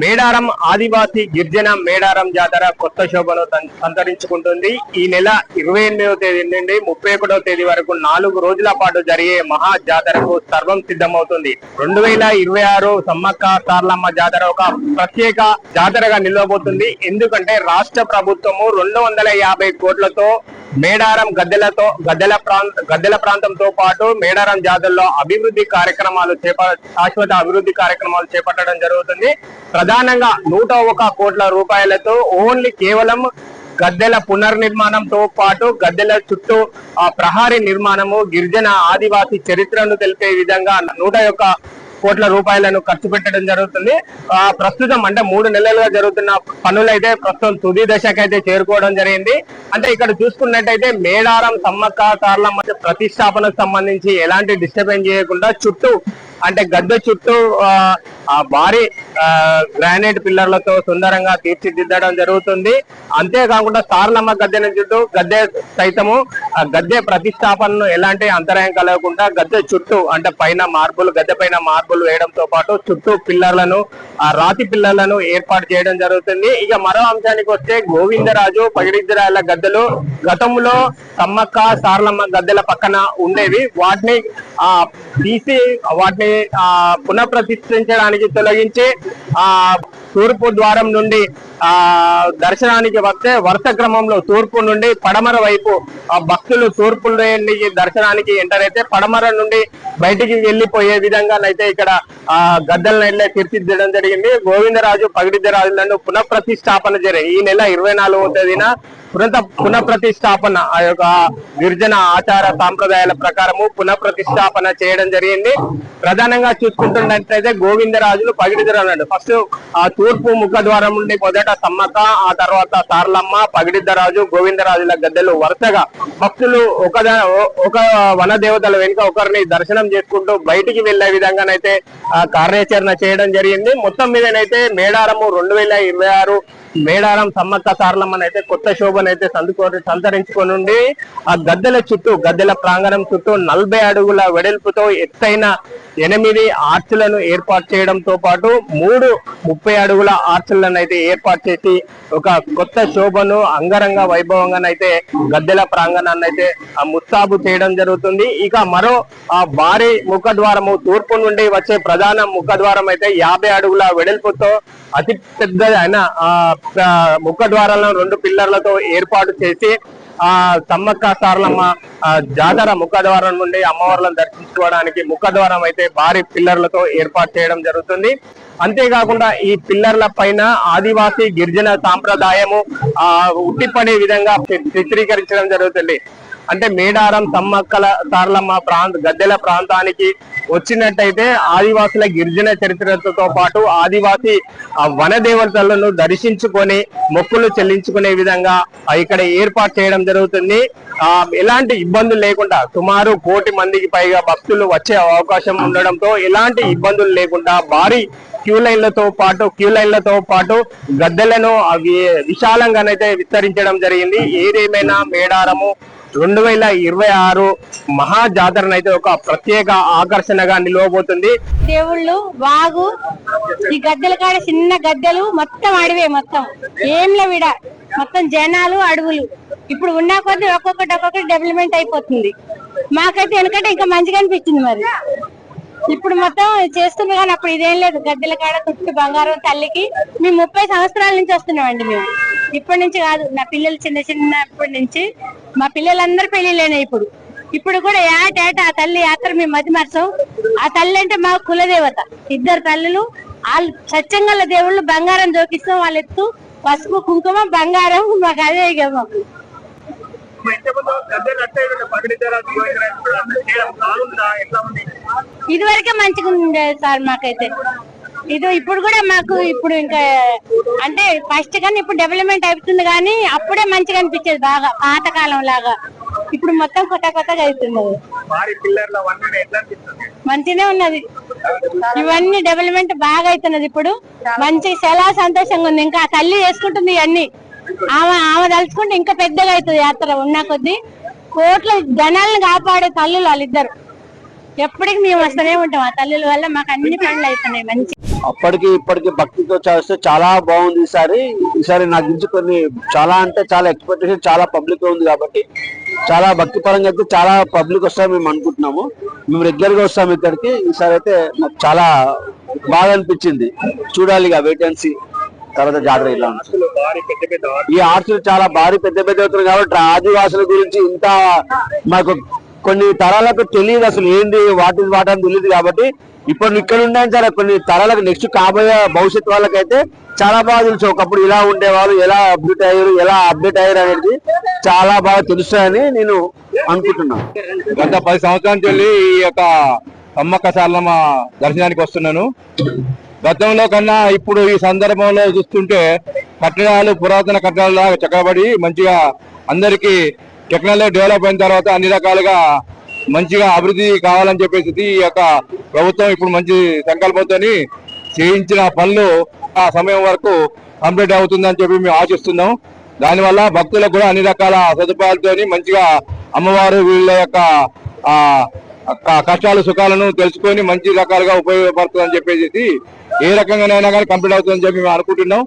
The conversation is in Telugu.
మేడారం ఆదివాసీ గిరిజన మేడారం జాతర కొత్త శోభను సంతరించుకుంటుంది. ఈ నెల ఇరవై ఎనిమిదవ తేదీ నుండి ముప్పై ఒకటవ తేదీ వరకు నాలుగు రోజుల పాటు జరిగే మహా జాతరకు సర్వం సిద్ధమవుతుంది. రెండు వేల ఇరవై ఆరు సమ్మక్క సార్లమ్మ జాతర ఒక ప్రత్యేక జాతరగా నిలవబోతుంది. ఎందుకంటే రాష్ట్ర ప్రభుత్వము రెండు వందల యాభై కోట్లతో మేడారం గద్దెలతో గద్దెల ప్రాంత గద్దెల ప్రాంతంతో పాటు మేడారం జాతరలో అభివృద్ధి కార్యక్రమాలు చేప శాశ్వత అభివృద్ధి కార్యక్రమాలు చేపట్టడం జరుగుతుంది. ప్రధానంగా నూట ఒక కోట్ల రూపాయలతో ఓన్లీ కేవలం గద్దెల పునర్నిర్మాణంతో పాటు గద్దెల చుట్టూ ఆ ప్రహారీ నిర్మాణము గిరిజన ఆదివాసీ చరిత్రను తెలిపే విధంగా నూట యొక్క కోట్ల రూపాయలను ఖర్చు పెట్టడం జరుగుతుంది. ప్రస్తుతం అంటే మూడు నెలలుగా జరుగుతున్న పనులైతే ప్రస్తుతం తుది దశకైతే చేరుకోవడం జరిగింది. అంటే ఇక్కడ చూసుకున్నట్టయితే మేడారం సమ్మక్క మధ్య ప్రతిష్టాపనకు సంబంధించి ఎలాంటి డిస్టర్బెన్స్ చేయకుండా చుట్టూ అంటే గద్దె చుట్టూ ఆ, భారీ గ్రానైట్ పిల్లర్లతో సుందరంగా తీర్చిదిద్దడం జరుగుతుంది. అంతేకాకుండా సారలమ్మ గద్దె చుట్టూ గద్దె సైతము ఆ గద్దె ప్రతిష్టాపనను ఎలాంటి అంతరాయం కలగకుండా గద్దె చుట్టూ అంటే పైన మార్బుల్ గద్దె పైన మార్బుల్ వేయడంతో పాటు చుట్టూ పిల్లర్లను ఆ రాతి పిల్లర్లను ఏర్పాటు చేయడం జరుగుతుంది. ఇక మరో అంశానికి వస్తే గోవిందరాజు పగిడిద్దరాయల గద్దెలు. గతంలో సమ్మక్క సారలమ్మ గద్దెల పక్కన ఉండేవి. వాటిని ఆ తీసి వాటిని పునఃప్రతిష్ఠించడానికి తొలగించి ఆ తూర్పు ద్వారం నుండి ఆ దర్శనానికి వస్తే వరుస క్రమంలో తూర్పు నుండి పడమర వైపు ఆ భక్తులు తూర్పు నుండి దర్శనానికి ఎంటర్ అయితే పడమర నుండి బయటికి వెళ్ళిపోయే విధంగానైతే ఇక్కడ ఆ గద్దెలను వెళ్ళే తీర్చిదిద్దడం జరిగింది. గోవిందరాజు పగిడిద్దరాజులను పునఃప్రతిష్టాపన జరిగింది. ఈ నెల ఇరవై నాలుగవ తేదీన పునః పునఃప్రతిష్టాపన ఆ యొక్క గిరిజన ఆచార సాంప్రదాయాల ప్రకారము పునఃప్రతిష్టాపన చేయడం జరిగింది. ప్రధానంగా చూసుకుంటున్నట్లయితే గోవిందరాజులు పగిడిద్దరాజు ఫస్ట్ ఆ తూర్పు ముఖ ద్వారం నుండి మొదట సమ్మక్క ఆ తర్వాత సార్లమ్మ పగిడిద్దరాజు గోవిందరాజుల గద్దెలు వరుసగా భక్తులు ఒక ఒక వన దేవతల వెనుక ఒకరిని దర్శనం చేసుకుంటూ బయటికి వెళ్ళే విధంగానైతే ఆ కార్యాచరణ చేయడం జరిగింది. మొత్తం మీదనైతే మేడారము రెండు వేల ఇరవై ఆరు మేడారం సమ్మక్క సారలమ్మని అయితే కొత్త శోభను అయితే సందుకో సంతరించుకొని ఉండి ఆ గద్దెల చుట్టూ గద్దెల ప్రాంగణం చుట్టూ నలభై అడుగుల వెడల్పుతో ఎత్తైన ఎనిమిది ఆర్చులను ఏర్పాటు చేయడంతో పాటు మూడు ముప్పై అడుగుల ఆర్చులను అయితే ఏర్పాటు చేసి ఒక కొత్త శోభను అంగరంగ వైభవంగానైతే గద్దెల ప్రాంగణాన్ని అయితే ఆ ముస్తాబు చేయడం జరుగుతుంది. ఇక మరో ఆ భారీ ముఖద్వారము తూర్పు నుండి వచ్చే ప్రధాన ముఖద్వారం అయితే యాభై అడుగుల వెడల్పుతో అతి పెద్ద అయిన ఆ ముఖ ద్వారాలను రెండు పిల్లర్లతో ఏర్పాటు చేసి ఆ సమ్మక్క సారలమ్మ జాతర ముఖద్వారం నుండి అమ్మవార్లను దర్శించుకోవడానికి ముఖద్వారం అయితే భారీ పిల్లర్లతో ఏర్పాటు చేయడం జరుగుతుంది. అంతేకాకుండా ఈ పిల్లర్ల పైన ఆదివాసీ గిరిజన సాంప్రదాయము ఆ ఉట్టిపడే విధంగా చిత్రీకరించడం జరుగుతుంది. అంటే మేడారం సమ్మక్కల సారలమ్మ ప్రాంత గద్దెల ప్రాంతానికి వచ్చినట్టయితే ఆదివాసుల గిరిజన చరిత్రతో పాటు ఆదివాసి వన దేవతలను దర్శించుకొని మొక్కులు చెల్లించుకునే విధంగా ఇక్కడ ఏర్పాటు చేయడం జరుగుతుంది. ఆ ఎలాంటి ఇబ్బందులు లేకుండా సుమారు కోటి మందికి పైగా భక్తులు వచ్చే అవకాశం ఉండడంతో ఎలాంటి ఇబ్బందులు లేకుండా భారీ క్యూ లైన్లతో పాటు క్యూ లైన్లతో పాటు గద్దెలను అవి విశాలంగానైతే విస్తరించడం జరిగింది. ఏదేమైనా మేడారము రెండు వేల ఇరవై ఆరు మహా జాతరనైతే ఒక ప్రత్యేక ఆకర్షణగా నిలవబోతుంది. దేవుళ్ళు వాగు ఈ గద్దెల కాడ చిన్న గద్దెలు మొత్తం అడవే మొత్తం. ఏం విడ? మొత్తం జనాలు అడవులు. ఇప్పుడు ఉన్న కొద్దీ ఒక్కొక్కటి ఒక్కొక్కటి డెవలప్మెంట్ అయిపోతుంది. మాకైతే వెనకంటే ఇంకా మంచిగా అనిపించింది మరి. ఇప్పుడు మొత్తం చేస్తుంది కానీ అప్పుడు ఇదేం లేదు. గద్దెల కాడ చుట్టూ బంగారం తల్లికి. మేము ముప్పై సంవత్సరాల నుంచి వస్తున్నామండి మేము. ఇప్పటి నుంచి కాదు నా పిల్లలు చిన్న చిన్నప్పటి నుంచి. మా పిల్లలందరూ పెళ్ళిలేనే ఇప్పుడు. ఇప్పుడు కూడా ఏటేట ఆ తల్లి యాత్ర మేము మతిమరసం ఆ తల్లి అంటే మా కులదేవత. ఇద్దరు తల్లులు వాళ్ళు స్వచ్ఛంగల దేవుళ్ళు బంగారం జోకిస్తాం వాళ్ళు ఎత్తు పసుపు కుంకుమ బంగారం మాకు అదే ఇక మాకు ఇది వరకే మంచిగా ఉండేది సార్ మాకైతే. ఇది ఇప్పుడు కూడా మాకు ఇప్పుడు ఇంకా అంటే ఫస్ట్ కానీ ఇప్పుడు డెవలప్మెంట్ అవుతుంది కానీ అప్పుడే మంచిగా అనిపించేది బాగా పాతకాలం లాగా. ఇప్పుడు మొత్తం కొత్త కొత్తగా అవుతుంది మంచిగానే ఉన్నది. ఇవన్నీ డెవలప్మెంట్ బాగా అవుతున్నది ఇప్పుడు. మంచి చాలా సంతోషంగా ఉంది. ఇంకా తల్లి చేసుకుంటుంది ఇవన్నీ. ఆమె ఆమె తలుచుకుంటే ఇంకా పెద్దగా అవుతుంది యాత్ర ఉన్న కొద్దీ. కోట్ల జనాలను కాపాడే తల్లులు వాళ్ళిద్దరు. ఎప్పటికి మేము వస్తూనే ఉంటాం. ఆ తల్లుల వల్ల మాకు అన్ని పనులు అవుతున్నాయి మంచి. అప్పటికి ఇప్పటికి భక్తితో చేస్తే చాలా బాగుంది ఈసారి ఈసారి నాకు నుంచి కొన్ని చాలా అంటే చాలా ఎక్స్పెక్టేషన్ చాలా పబ్లిక్ ఉంది కాబట్టి చాలా భక్తి పరంగా అయితే చాలా పబ్లిక్ వస్తారని మేము అనుకుంటున్నాము. మేము రెగ్యులర్గా వస్తాము ఇక్కడికి. ఈసారి అయితే నాకు చాలా బాగా అనిపించింది. చూడాలి ఇక వెయిట్ అండ్ సీ తర్వాత జాతర ఇలా. ఈ ఆర్ట్స్ చాలా భారీ పెద్ద పెద్ద అవుతుంది కాబట్టి ఆదివాసుల గురించి ఇంత మాకు కొన్ని తరాలకు తెలియదు అసలు ఏంది వాటి వాటి అని తెలియదు కాబట్టి ఇప్పుడు ఇక్కడ ఉండే సరే కొన్ని తరాలకు నెక్స్ట్ కాబోయే భవిష్యత్ వాళ్ళకైతే చాలా బాగా తెలుసు. ఒకప్పుడు ఇలా ఉండేవాళ్ళు ఎలా అప్డేట్ అయ్యారు ఎలా అప్డేట్ అయ్యారు అనేది చాలా బాగా తెలుస్తాయని నేను అనుకుంటున్నాను గత పది సంవత్సరాల చెల్లి వెళ్ళి ఈ యొక్క అమ్మక్క సార్లమ్మ దర్శనానికి వస్తున్నాను. గతంలో కన్నా ఇప్పుడు ఈ సందర్భంలో చూస్తుంటే కట్టడాలు పురాతన కట్టడాలు చక్కబడి మంచిగా అందరికీ టెక్నాలజీ డెవలప్ అయిన తర్వాత అన్ని రకాలుగా మంచిగా అభివృద్ధి కావాలని చెప్పేసి ఈ యొక్క ప్రభుత్వం ఇప్పుడు మంచి సంకల్పంతో చేయించిన పనులు ఆ సమయం వరకు కంప్లీట్ అవుతుందని చెప్పి మేము ఆశిస్తున్నాం. దానివల్ల భక్తులకు కూడా అన్ని రకాల సదుపాయాలతోని మంచిగా అమ్మవారు వీళ్ళ యొక్క కష్టాలు సుఖాలను తెలుసుకొని మంచి రకాలుగా ఉపయోగపడుతుందని చెప్పేసి ఏ రకంగానైనా కానీ కంప్లీట్ అవుతుందని చెప్పి మేము అనుకుంటున్నాం.